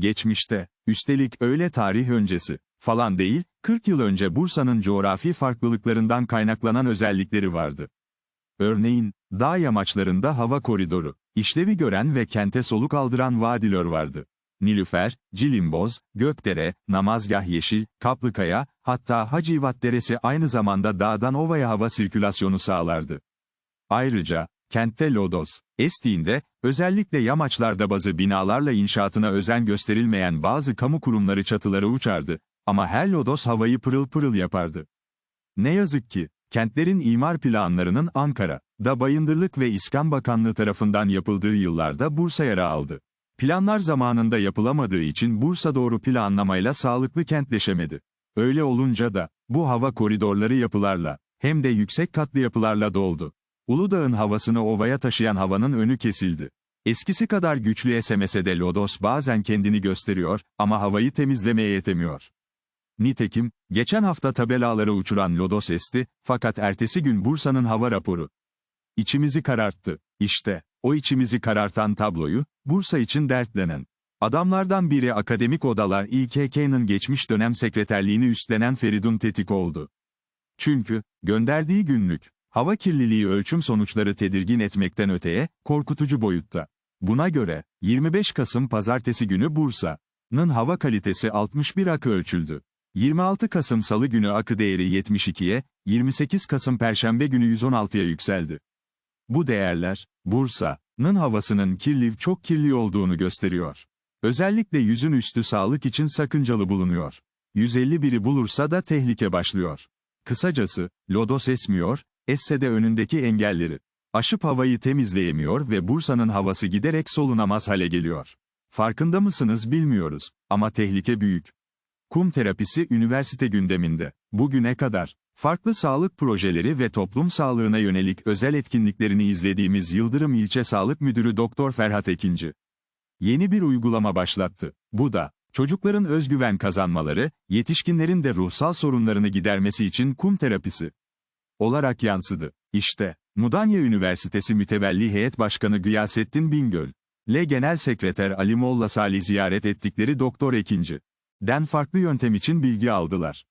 Geçmişte, üstelik öyle tarih öncesi, falan değil, 40 yıl önce Bursa'nın coğrafi farklılıklarından kaynaklanan özellikleri vardı. Örneğin, dağ yamaçlarında hava koridoru, işlevi gören ve kente soluk aldıran vadilör vardı. Nilüfer, Cilimboz, Gökdere, Namazgah Yeşil, Kaplıkaya, hatta Hacivat Deresi aynı zamanda dağdan ovaya hava sirkülasyonu sağlardı. Ayrıca, kentte lodos, estiğinde, özellikle yamaçlarda bazı binalarla inşaatına özen gösterilmeyen bazı kamu kurumları çatıları uçardı, ama her lodos havayı pırıl pırıl yapardı. Ne yazık ki, kentlerin imar planlarının Ankara, da Bayındırlık ve İskan Bakanlığı tarafından yapıldığı yıllarda Bursa yara aldı. Planlar zamanında yapılamadığı için Bursa doğru planlamayla sağlıklı kentleşemedi. Öyle olunca da, bu hava koridorları yapılarla, hem de yüksek katlı yapılarla doldu. Uludağ'ın havasını ovaya taşıyan havanın önü kesildi. Eskisi kadar güçlü esemese de Lodos bazen kendini gösteriyor, ama havayı temizlemeye yetemiyor. Nitekim, geçen hafta tabelaları uçuran Lodos esti, fakat ertesi gün Bursa'nın hava raporu. İçimizi kararttı. İşte, o içimizi karartan tabloyu, Bursa için dertlenen. Adamlardan biri akademik odalar İKK'nın geçmiş dönem sekreterliğini üstlenen Feridun Tetik oldu. Çünkü, gönderdiği günlük, hava kirliliği ölçüm sonuçları tedirgin etmekten öteye, korkutucu boyutta. Buna göre, 25 Kasım pazartesi günü Bursa'nın hava kalitesi 61 akı ölçüldü. 26 Kasım Salı günü akı değeri 72'ye, 28 Kasım Perşembe günü 116'ya yükseldi. Bu değerler, Bursa'nın havasının kirli çok kirli olduğunu gösteriyor. Özellikle yüzün üstü sağlık için sakıncalı bulunuyor. 151'i bulursa da tehlike başlıyor. Kısacası, lodos esmiyor, esse de önündeki engelleri. Aşıp havayı temizleyemiyor ve Bursa'nın havası giderek solunamaz hale geliyor. Farkında mısınız bilmiyoruz, ama tehlike büyük. Kum terapisi üniversite gündeminde. Bugüne kadar, farklı sağlık projeleri ve toplum sağlığına yönelik özel etkinliklerini izlediğimiz Yıldırım İlçe Sağlık Müdürü Doktor Ferhat Ekinci. Yeni bir uygulama başlattı. Bu da, çocukların özgüven kazanmaları, yetişkinlerin de ruhsal sorunlarını gidermesi için kum terapisi olarak yansıdı. İşte, Mudanya Üniversitesi Mütevelli Heyet Başkanı Gıyasettin Bingöl, Le Genel Sekreter Ali Molla Salih ziyaret ettikleri Doktor Ekinci. Den farklı yöntem için bilgi aldılar.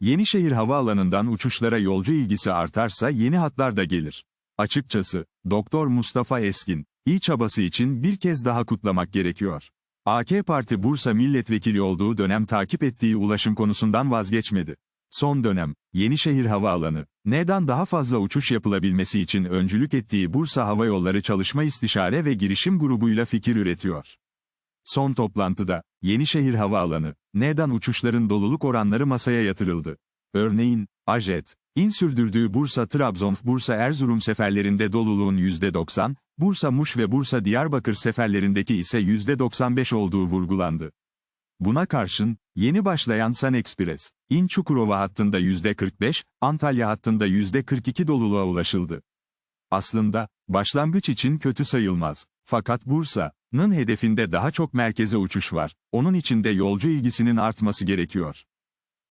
Yenişehir Havaalanı'ndan uçuşlara yolcu ilgisi artarsa yeni hatlar da gelir. Açıkçası, Doktor Mustafa Eskin, iyi çabası için bir kez daha kutlamak gerekiyor. AK Parti Bursa milletvekili olduğu dönem takip ettiği ulaşım konusundan vazgeçmedi. Son dönem, Yenişehir Havaalanı, neden daha fazla uçuş yapılabilmesi için öncülük ettiği Bursa Hava Yolları Çalışma İstişare ve Girişim Grubu'yla fikir üretiyor. Son toplantıda, Yenişehir Havaalanı, neden uçuşların doluluk oranları masaya yatırıldı. Örneğin, Ajet, İN sürdürdüğü Bursa-Trabzon-Bursa-Erzurum seferlerinde doluluğun %90, Bursa-Muş ve Bursa-Diyarbakır seferlerindeki ise %95 olduğu vurgulandı. Buna karşın, yeni başlayan Sun Express, İn Çukurova hattında %45, Antalya hattında %42 doluluğa ulaşıldı. Aslında, başlangıç için kötü sayılmaz. Fakat Bursa'nın hedefinde daha çok merkeze uçuş var. Onun için de yolcu ilgisinin artması gerekiyor.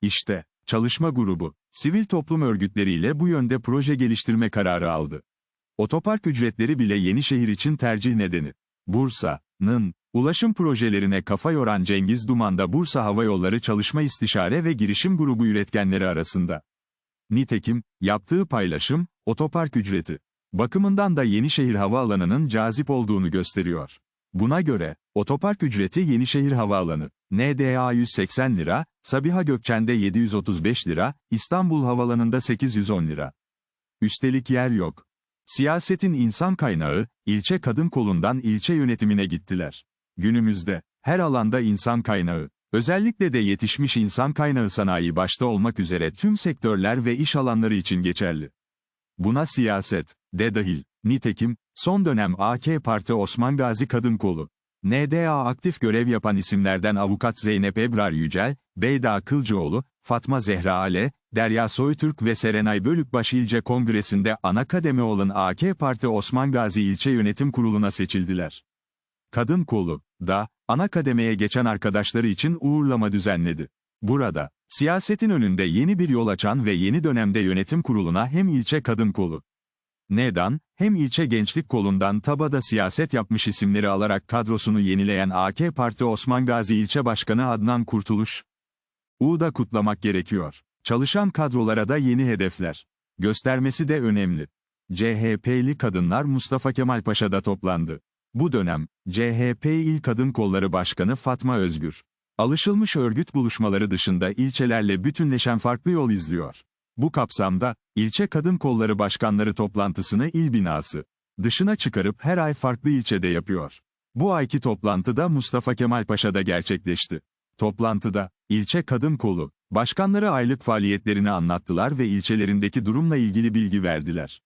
İşte, çalışma grubu, sivil toplum örgütleriyle bu yönde proje geliştirme kararı aldı. Otopark ücretleri bile Yenişehir için tercih nedeni. Bursa'nın ulaşım projelerine kafa yoran Cengiz Duman da Bursa Hava Yolları Çalışma İstişare ve Girişim Grubu üretkenleri arasında. Nitekim, yaptığı paylaşım, otopark ücreti, bakımından da Yenişehir Havaalanı'nın cazip olduğunu gösteriyor. Buna göre, otopark ücreti Yenişehir Havaalanı, NDA 180 lira, Sabiha Gökçen'de 735 lira, İstanbul Havaalanı'nda 810 lira. Üstelik yer yok. Siyasetin insan kaynağı, ilçe kadın kolundan ilçe yönetimine gittiler. Günümüzde, her alanda insan kaynağı, özellikle de yetişmiş insan kaynağı sanayi başta olmak üzere tüm sektörler ve iş alanları için geçerli. Buna siyaset, de dahil. Nitekim, son dönem AK Parti Osman Gazi Kadın Kolu, NDA aktif görev yapan isimlerden avukat Zeynep Ebrar Yücel, Beyda Kılcıoğlu, Fatma Zehra Ale, Derya Soytürk ve Serenay Bölükbaşı İlçe Kongresi'nde ana kademe olan AK Parti Osman Gazi İlçe Yönetim Kurulu'na seçildiler. Kadın Kolu, da, ana kademeye geçen arkadaşları için uğurlama düzenledi. Burada, siyasetin önünde yeni bir yol açan ve yeni dönemde yönetim kuruluna hem ilçe kadın kolu, N'dan, hem ilçe gençlik kolundan tabada siyaset yapmış isimleri alarak kadrosunu yenileyen AK Parti Osman Gazi İlçe Başkanı Adnan Kurtuluş. U'da kutlamak gerekiyor. Çalışan kadrolara da yeni hedefler. Göstermesi de önemli. CHP'li kadınlar Mustafa Kemal Paşa'da toplandı. Bu dönem, CHP İl Kadın Kolları Başkanı Fatma Özgür. Alışılmış örgüt buluşmaları dışında ilçelerle bütünleşen farklı yol izliyor. Bu kapsamda, ilçe kadın kolları başkanları toplantısını il binası dışına çıkarıp her ay farklı ilçede yapıyor. Bu ayki toplantıda Mustafa Kemal Paşa'da gerçekleşti. Toplantıda, ilçe kadın kolu, başkanları aylık faaliyetlerini anlattılar ve ilçelerindeki durumla ilgili bilgi verdiler.